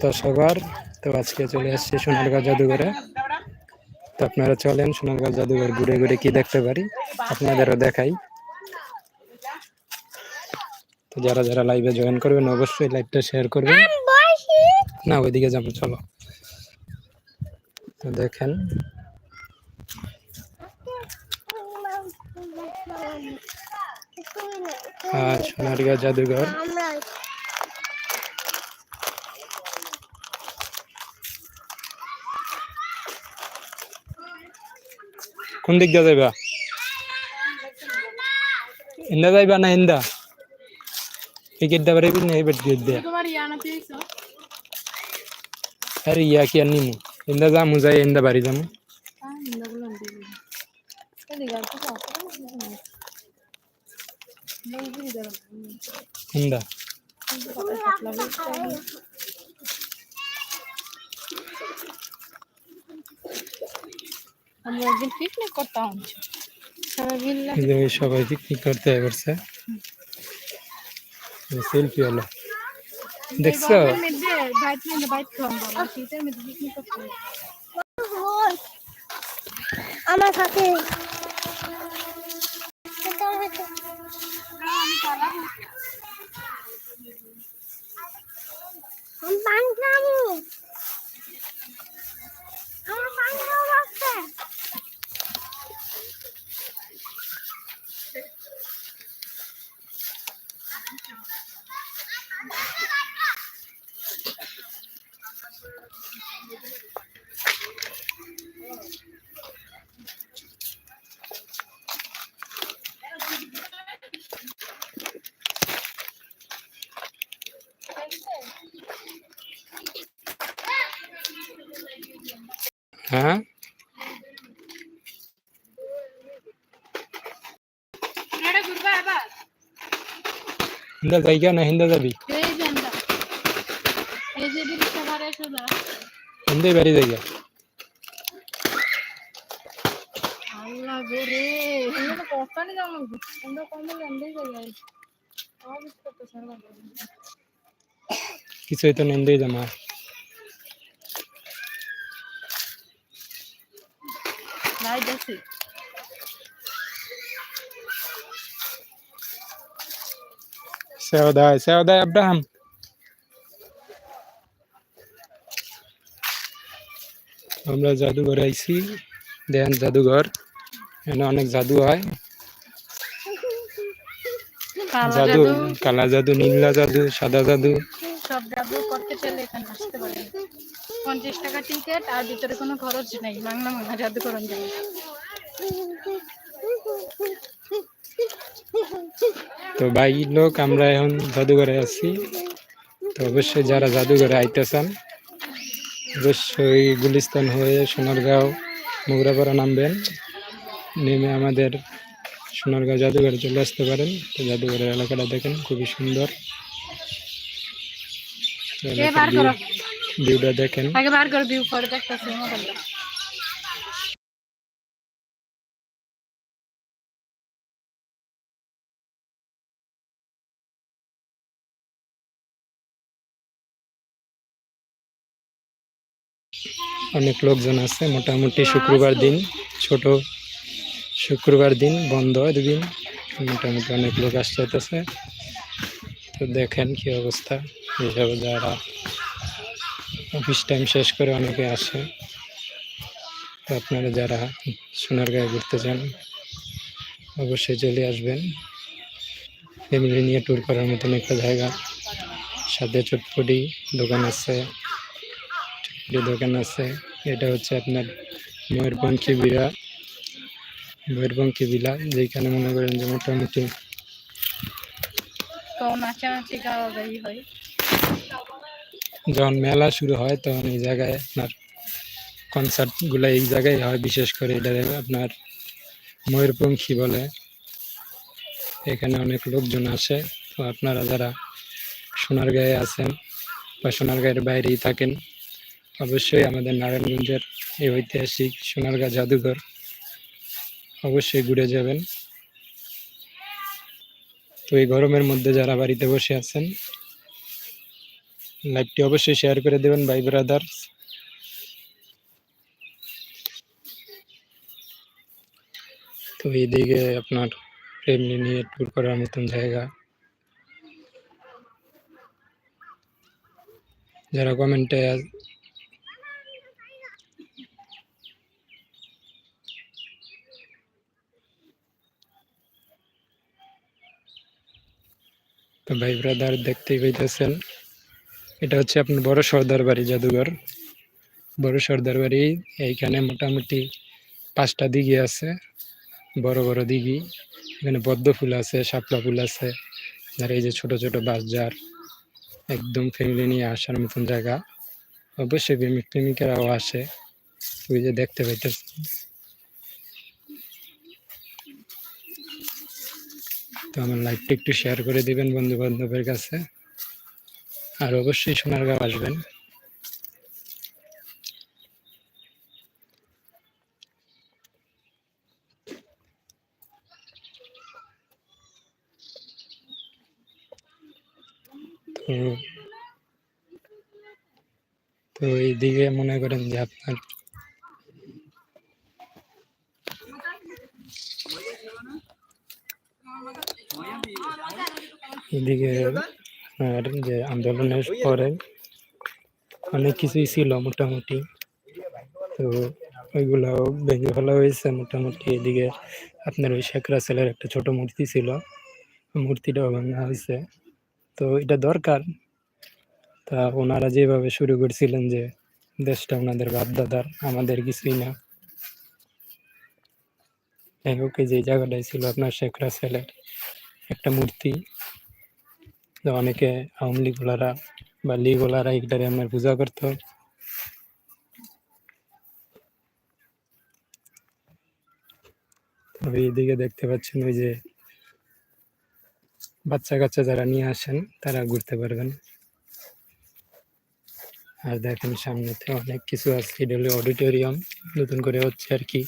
তো সবার তো আজকে চলে আসছি সোনারগাঁও জাদুঘরে। তো আপনারা চলেন সোনারগাঁও জাদুঘর ঘুরে ঘুরে কি দেখতে পারি আপনাদেরও দেখাই। তো যারা যারা লাইভে জয়েন করবেন অবশ্যই লাইভটা শেয়ার করবেন। না ওইদিকে যাব চলো। তো দেখেন। আর সোনারগাঁও জাদুঘর। কোন দিক দিয়ে যাইবা? ইন্দা যাইবা না ইন্দা? টিকিট দেবার এই না এবার গেট দেয়া আরে ইয়া কি আর নিমু? ইন্দা যামু, যাই ইন্দা বাড়ি যামু। ইন্দা। আমরা একদিন পিকনিক করতাম। সবাই মিললে এই সবাই পিকনিক করতে করছে সেলফি হলো দেখছ? গরমের মধ্যে বাইক নিয়ে বাইক খাওয়াম শীতের মধ্যে পিকনিক করতে আমার সাথে। আমি পান খাব আমার পান খাওয়া আছে হ্যাঁ এটা ঘুরবা আবার হিন্দা জায়গা না হিন্দা যাবি এই যে আমরা এই যে রিক্সা ভাড়া সোজা হিন্দাই বাড়ি জায়গা আল্লাহ গো রে এগুলো তো কষ্টানি যাওয়া লাগবে আমরা কমে জানতেই যাই আমার কিছু করতে সারা কিছুই তো নিন্দেই জামা নাই দেখছি সেওদায় সেওদায় আব্রাহাম আমরা জাদুঘর আইছি দেন জাদুঘর। এখানে অনেক জাদু হয়। জাদু কালা জাদু নীলা জাদু সাদা জাদু। সব জাদু করতে চাইলে এখানে আসতে পারেন। পঞ্চাশ টাকা টিকিট আর ভিতরে কোনো খরচ নেই। বাংলা বাংলা জাদু। করেন যায় তো ভাই লোক আমরা এখন জাদুঘরে আছি। তো অবশ্যই যারা জাদুঘরে আইতেছেন অবশ্যই গুলিস্তান হয়ে সোনারগাঁও মোগরাপাড়া নামবেন। নেমে আমাদের সোনারগাঁও জাদুঘরে চলে আসতে পারেন। তো জাদুঘরের এলাকাটা দেখেন খুবই সুন্দর। ভিউটা দেখেন। অনেক লোকজন আছে। মোটামুটি শুক্রবার দিন, ছোট শুক্রবার দিন, বন্ধ দুদিন। মোটামুটি অনেক লোক আসতে হইতেছে তো দেখেন কি অবস্থা। এইসব যারা অফিস টাইম শেষ করে অনেকে আসে। তো আপনারা যারা সোনারগাঁয়ে ঘুরতে চান অবশ্যই চলে আসবেন। ফ্যামিলি নিয়ে ট্যুর করার মতন একটা জায়গা। সাথে চটপটি দোকান আছে। চটপটি দোকান আছে এটা হচ্ছে আপনার ময়ূরপঙ্খী বিলা ময়ূরপঙ্খী বিলা যেখানে মনে করেন যে মোটামুটি যখন মেলা শুরু হয় তখন এই জায়গায় আপনার কনসার্টগুলো এই জায়গায় হয় বিশেষ করে এটা আপনার ময়ূরপঙ্খী বলে। এখানে অনেক লোকজন আসে। তো আপনারা যারা সোনার সোনারগাঁয়ে আছেন বা সোনার সোনারগাঁয়ের বাইরেই থাকেন অবশ্যই আমাদের নারায়ণগঞ্জের এই ঐতিহাসিক সোনারগাঁ জাদুঘর অবশ্যই ঘুরে যাবেন। তো এই গরমের মধ্যে যারা বাড়িতে বসে আছেন লাইভটি অবশ্যই শেয়ার করে দেবেন ভাই ব্রাদার্স। তো এইদিকে আপনার এমনি নিয়ে ট্যুর করার মতন জায়গা। যারা কমেন্টে তো ভাই ব্রাদার দেখতেই পাইতেছেন। এটা হচ্ছে আপনার বড় সর্দার বাড়ি, জাদুঘর। বড় সর্দার বাড়ি, এইখানে মোটামুটি পাঁচটা দিঘি আছে, বড় বড় দিঘি। এখানে পদ্ম ফুল আছে, শাপলা ফুল আছে, আর এই যে ছোট ছোট বাজার একদম ফ্যামিলি নিয়ে আসার মতন জায়গা। অবশ্যই প্রেমিক প্রেমিকারাও আসে। ওই যে দেখতে পাইতেছেন। তো আমার লাইভটা একটু শেয়ার করে দিবেন বন্ধু বান্ধবের কাছে। আর অবশ্যই সোনারগাঁও আসবেন। তো তো এইদিকে মনে করেন যে আপনার এদিকে আর যে আন্দোলনের পরে অনেক কিছুই ছিল মোটামুটি। তো ওইগুলো ভেঙে ফেলা হয়েছে মোটামুটি। এদিকে আপনার ওই শেখ রাসেলের একটা ছোট মূর্তি ছিল। মূর্তিটাও ভাঙা হয়েছে। তো এটা দরকার। তা ওনারা যেভাবে শুরু করছিলেন যে দেশটা ওনাদের বাপ দাদার আমাদের কিছুই না। যাই হোক যে জায়গাটাই ছিল আপনার শেখ রাসেলের একটা মূর্তি। অনেকে আওয়ামী লীগ ওলারা বা লীগওয়ালারা এটারে আপনার পূজা করতো। তবে এইদিকে দেখতে পাচ্ছেন ওই যে বাচ্চা কাচ্চা যারা নিয়ে আসেন, তারা ঘুরতে পারবেন। আর দেখেন সামনেতে অনেক কিছু আছে অডিটোরিয়াম নতুন করে হচ্ছে আর কি।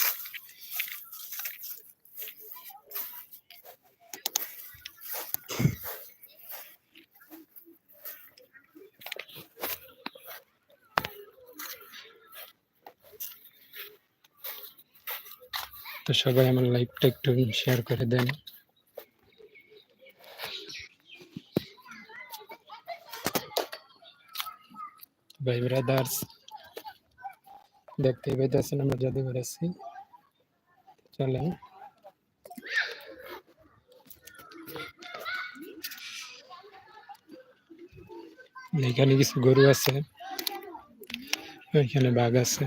তো সবাই আমার লাইভটা একটু শেয়ার করে দেন। ভাই ব্রাদার্স দেখতেই পাইতেছেন আমরা জাদুঘর আছি। চলেন। এখানে কিছু গরু আছে, ওইখানে বাঘ আছে।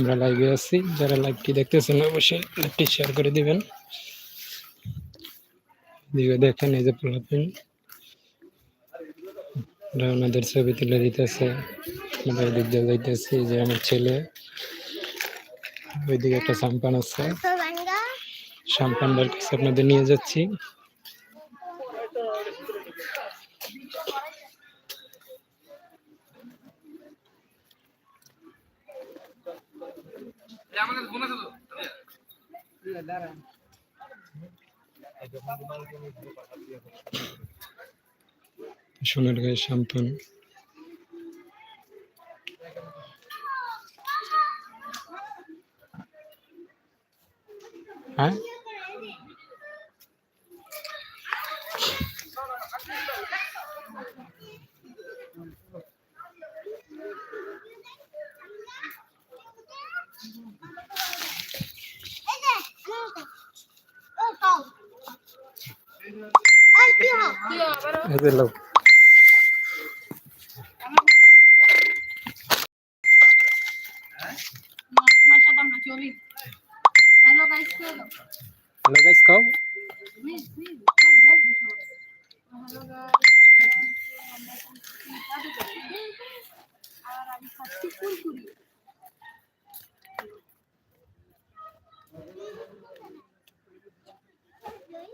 আমরা লাইভে আছি। যারা লাইভটি দেখতেছেন অবশ্যই লাইভটি শেয়ার করে দিবেন। দিকে দেখেন এই যে পোলাপিন। ওনাদের ছবি তুলে দিতেছে। আমরা এদিক দিয়ে যাইতেছি যে আমার ছেলে। ওইদিকে একটা সাম্পান আছে। সাম্পানটার কাছে আপনাদের নিয়ে যাচ্ছি। সোনার গায়ে সাম্পান হ্যাঁ? এই কি হয় কি আবার এই যে লোক তোমার সাথে আমরা চলি হ্যালো গাইস কে হলো হ্যালো গাইস খাও প্লিজ প্লিজ আমার ব্যাগ বসো হ্যালো গাইস আর আমি খাচ্ছি কুরকুরি ওই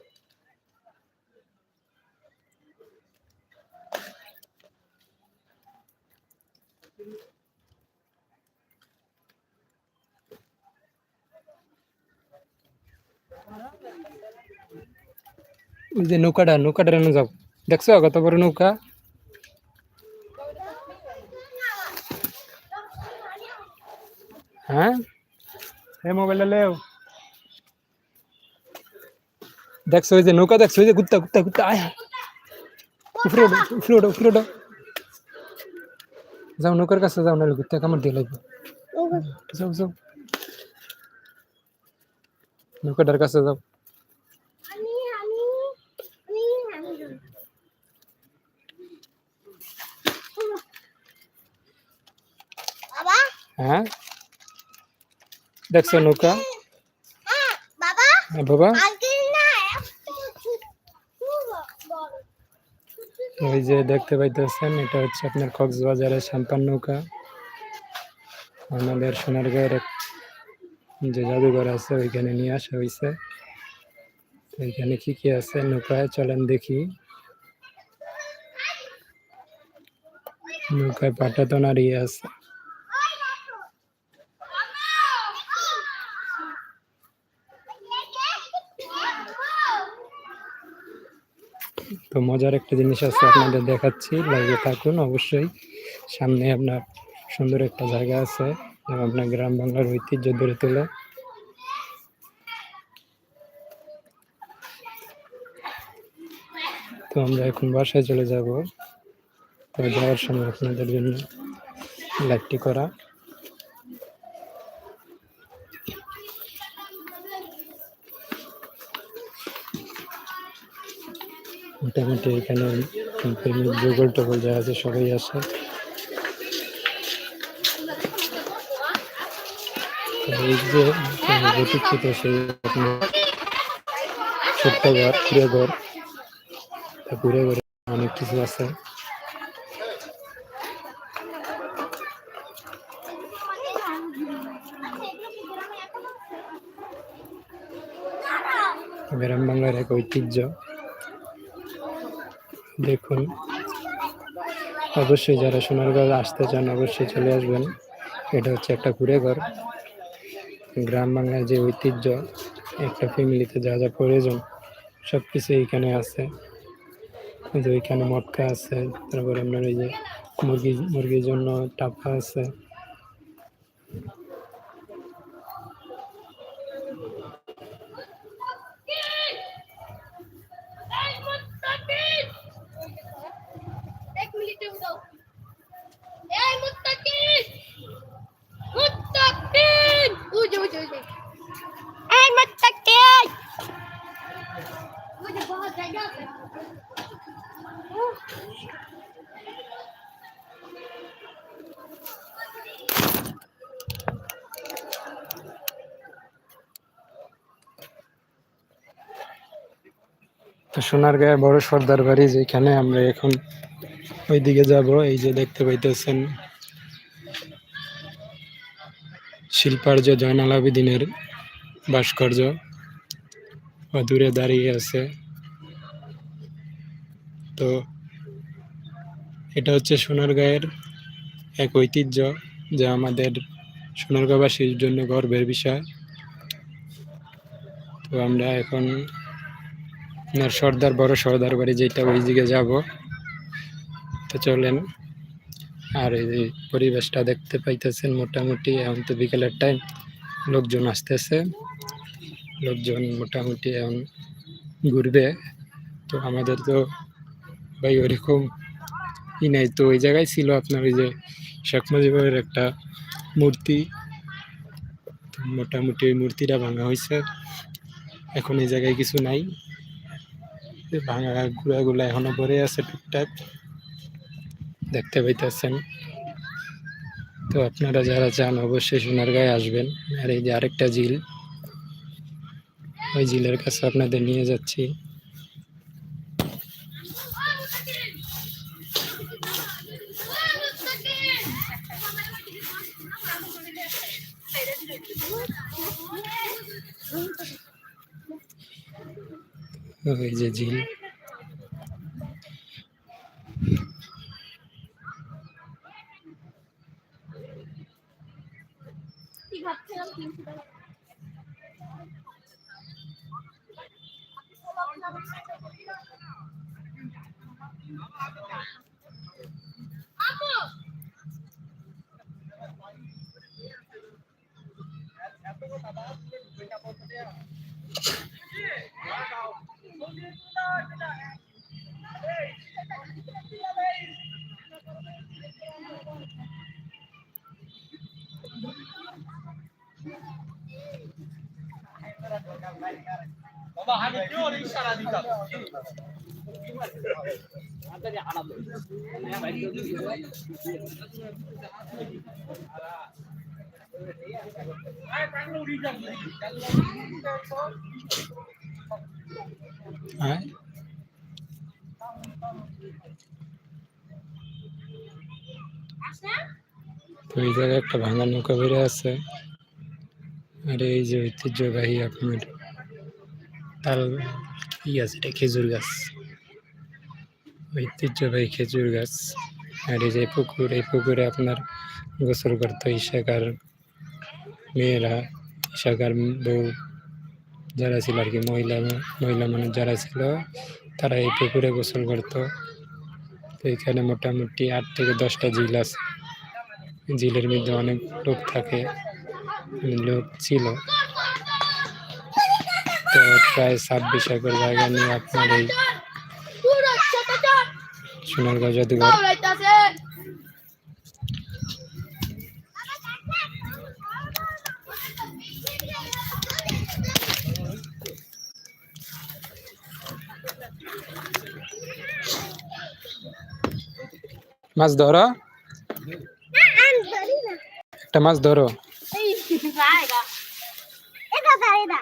যে নৌকাটা নৌকাটা এনে যাও। দেখছ কত বড় নৌকা? হ্যাঁ? এই মোবাইলটা লেও। দেখছ ওই যে নৌকা দেখছ ওই যে গুত্তা গুত্তা গুত্তা আয়। উপরে ওঠো উপরে ওঠো উপরে ওঠো। যাও নৌকার কাছে যাও নাহলে গুত্তা কামড় দিয়ে লাগবে। যাও যাও। নৌকাটার কাছে যাও আমি আমি আমি আমি বাবা হ্যাঁ? দেখছ নৌকা? হ্যাঁ বাবা। হ্যাঁ ওই যে দেখতে পাইতেছেন এটা হচ্ছে আপনার কক্সবাজারের সাম্পান নৌকা। আমাদের সোনারগাঁয়ের যে জাদুঘর আছে ওইখানে নিয়ে আসা হয়েছে ওইখানে কি কি আছে? নৌকায় চলেন দেখি। নৌকায় পাটাতন আর ইয়ে আছে। তো মজার একটা জিনিস আছে আপনাদের দেখাচ্ছি। লাইভে থাকুন, অবশ্যই। সামনে আপনার সুন্দর একটা জায়গা আছে আপনার গ্রাম বাংলার ঐতিহ্য ধরে তোলে। তো আমরা এখন বাসায় চলে যাব। তো যাওয়ার সময় আপনাদের জন্য লাইভটি করা। মোটামুটি এখানে প্রেমিক যুগল টগল যা আছে সবাই আসে যে সেই ছোট্ট ঘর ঘর ঘরে অনেক কিছু আছে। গ্রাম বাংলার এক ঐতিহ্য। দেখুন। অবশ্যই যারা সোনার ঘর আসতে চান, অবশ্যই চলে আসবেন। এটা হচ্ছে একটা ঘুরে ঘর গ্রাম বাংলার যে ঐতিহ্য, একটা ফ্যামিলিতে যা যা প্রয়োজন সব কিছু এইখানে আছে। যে ওইখানে মটকা আছে, তারপরে আপনার ওই যে মুরগি, মুরগির জন্য টাপা আছে এক মিনিট দাও এই মুত্তাকিন মুত্তাকিন ওই যে ওই যে ওই যে এই মুত্তাকিন ওই যে বহুত জায়গা আছে সোনারগাঁয়ের বড় সর্দার বাড়ি, যেখানে আমরা এখন ওইদিকে যাব। এই যে দেখতে পাইতেছেন শিল্পার্য জয়নাল আবেদিনের ভাস্কর্য দূরে দাঁড়িয়ে আছে। তো এটা হচ্ছে সোনারগাঁয়ের এক ঐতিহ্য যা আমাদের সোনারগাঁবাসীর জন্য গর্বের বিষয়। তো আমরা এখন আপনার সর্দার, বড় সর্দার বাড়ি যেটা ওই দিকে যাব। তো চলেন, আর এই যে পরিবেশটা দেখতে পাইতেছেন মোটামুটি, এখন তো বিকেলের টাইম লোকজন আসতেছে, লোকজন মোটামুটি এখন ঘুরবে। তো আমাদের তো ভাই ওরকম ই নাই, তো ওই জায়গায় ছিল আপনার ওই যে শেখ মুজিবের একটা মূর্তি। মোটামুটি ওই মূর্তিটা ভাঙা হয়েছে এখন এই জায়গায় কিছু নাই। ভাঙা গুড়াগুলা এখনও পরে আছে টুকটাক। দেখতে পাইতেছেন। তো আপনারা যারা চান অবশ্যই সোনার গায়ে আসবেন। আর এই যে আরেকটা জিল ওই জিলের কাছে আপনাদের নিয়ে যাচ্ছি। ওই যে ঝিল কি ভাবছিলাম হ্যাঁ তো একটা ভাঙা নৌকা বেড়ে আছে। আর এই যে ঐতিহ্যবাহী আপনার তাল কি আছে, এটা খেজুর গাছ। ঐতিহ্যবাহী খেজুর গাছ। আর এই যে পুকুর, এই পুকুরে আপনার গোসল করতো ইশাকার মেয়েরা ইশাকার বউ যারা ছিল আর কি, মহিলা মহিলা মানুষ যারা ছিল, তারা এই পুকুরে গোসল করতো। তো এখানে মোটামুটি আট থেকে দশটা ঝিল আছে। ঝিলের মধ্যে অনেক লোক থাকে লোক ছিল। প্রায় ছাব্বিশ একর জায়গা নিয়ে আপনার এই সোনারগাঁও জাদুঘর। মাছ ধরো। একটা মাছ ধরো এই জায়গা এটা জায়গা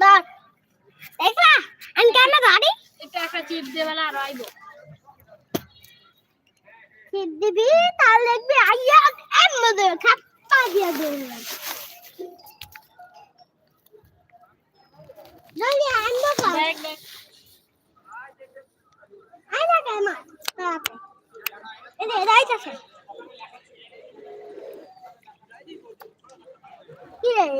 ধর দেখলা আমি কেন ধরি এটা একটা চিপ দেবে না আর আইবো টিপ দিবি তাহলে দেখবি আইয়া এর মধ্যে খাপ্পা দিয়া দেবে জলদি আনব কর দেখ দেখ আই না কেন তাতে এটা রাইতাছে কি রে মাছটা চলে যায় গেছে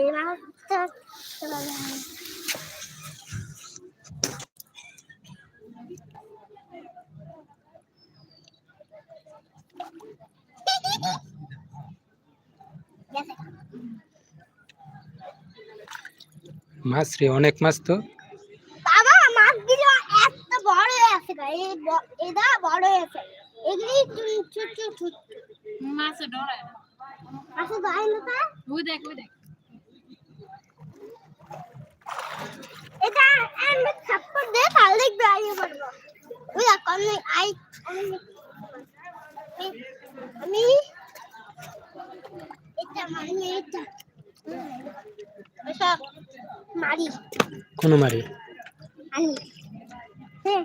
মাছ রে অনেক মাছ তো। বাবা মাছগুলো এত বড় আছে এই এটা বড় হয়েছে এগুলি ছোট ছোট মাছে ডরায় না। আচ্ছা যাই না তা? ওই দেখ ওই দেখ। এটা আমি থাপ্পড় দে তাহলে দেখবে আইয়ে পড়ব ওই আমি আই আমি- আমি এটা মারি এটা। ওসব মারি। কোনো মারি? আনি হ্যাঁ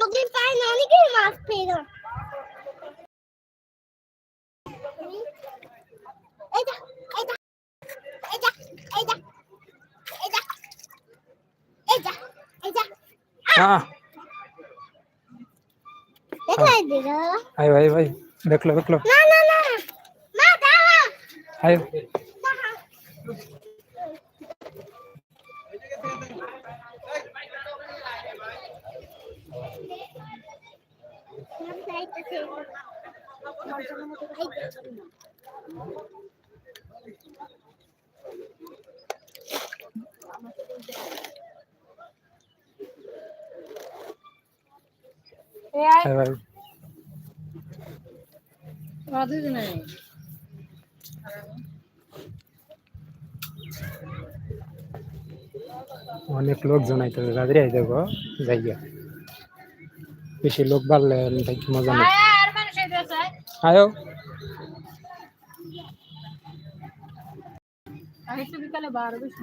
নদীর না অনেকেই মাছ পেয়ে এই যা এই যা এই যা এই যা এই যা এই যা এই যা হ্যাঁ দেখাই দে দাদা আয় ভাই ভাই দেখল দেখল আয় দাঁড়া রাধে নাই অনেক লোক জনাইতে রাত্রি আই দেখো যাইয়া বেশি লোক বাড়লে দেখি মজা নেই। আয় বিকালে বার বেশি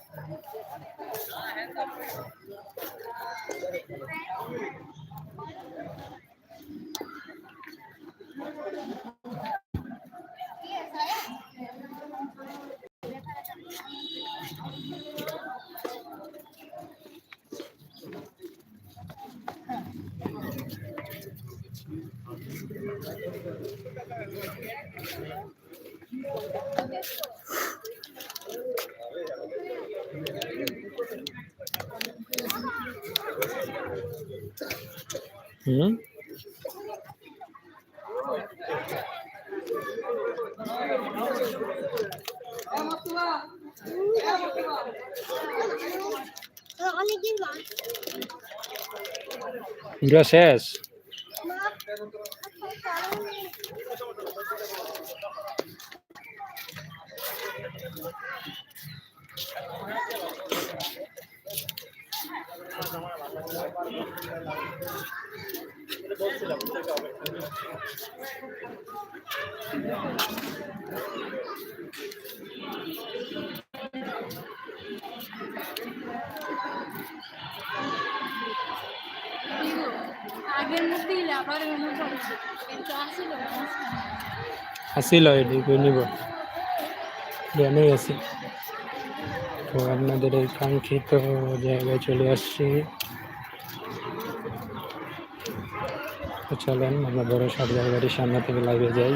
হুম পুরো শেষ? আসিল তো আপনাদের এই কাঙ্ক্ষিত জায়গায় চলে আসছি। চলেন আমরা বড় সর্দার বাড়ির সামনে থেকে লাইভে যাই।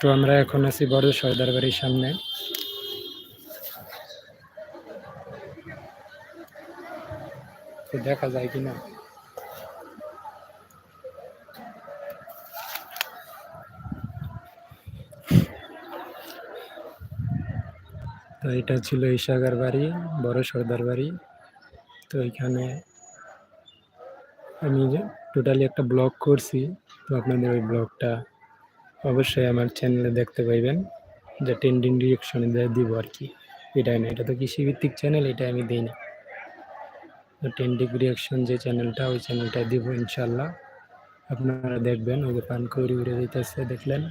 তো আমরা এখন আছি বড় সর্দার বাড়ির সামনে দেখা যায় কিনা তো এটা ছিল ইশাগার বাড়ি, বড় সর্দার বাড়ি। তো এখানে আমি টোটালি একটা ব্লগ করছি, তো আপনাদের ওই ব্লগটা অবশ্যই আমার চ্যানেলে দেখতে পাইবেন যে ট্রেন্ডিং ডিরেকশনে দিব আর কি। এটাই না, এটা তো কৃষিভিত্তিক চ্যানেল এটা আমি দিই না। ট্রেন্ডিং রিয়াকশন যে চ্যানেলটা ওই চ্যানেলটা দিব ইনশাল্লাহ আপনারা দেখবেন, ওই যে পান কৌড়ি উড়ে দিতেছে দেখলেন?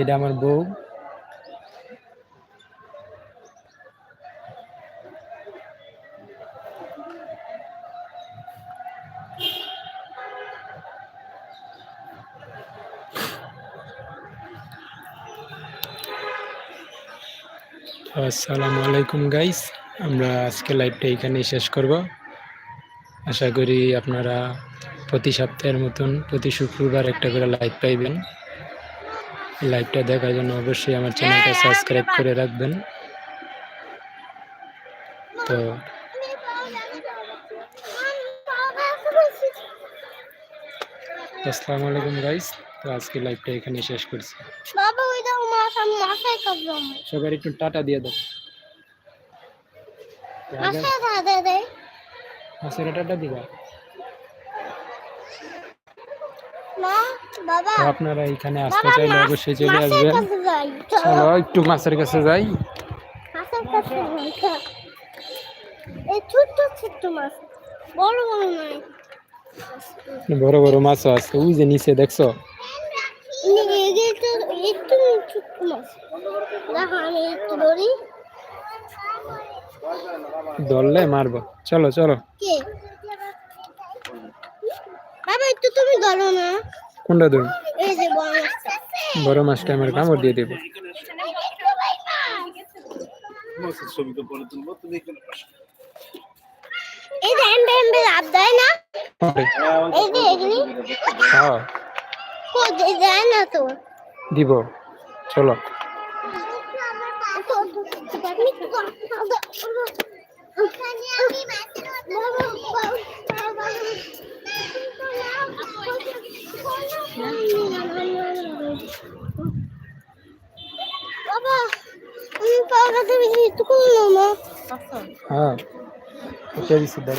এটা আমার বউ আসসালামু আলাইকুম গাইস আমরা আজকে লাইভটা এখানেই শেষ করব। আশা করি আপনারা প্রতি সপ্তাহের মতন প্রতি শুক্রবার একটা করে লাইভ পাইবেন। লাইভটা দেখার জন্য অবশ্যই আমার চ্যানেলটা সাবস্ক্রাইব করে রাখবেন। তো আসসালামু আলাইকুম গাইস তো আজকে লাইভটা এখানে শেষ করছি। সবার একটু টাটা দিয়ে দাও। মাছের টাটা দিবা? আপনারা এখানে আসতে চাইলে মাছ- অবশ্যই চলে আসবেন। চলো একটু মাছের কাছে যাই। মাছ। বড় বড় মাছও আছে। ওই যে নিচে দেখছ? একটু ধরলে মারবো চলো চলো বাবা একটু তুমি ধরো না কোনটা ধরুন বড় মাছটা বড় আমার কামড় দিয়ে দেবো এই যে এমবে এমবে লাভ দেয় না এই যে এগুলি হ্যাঁ দেয় না তো? দিব চলো। হ্যাঁ দিছি দাও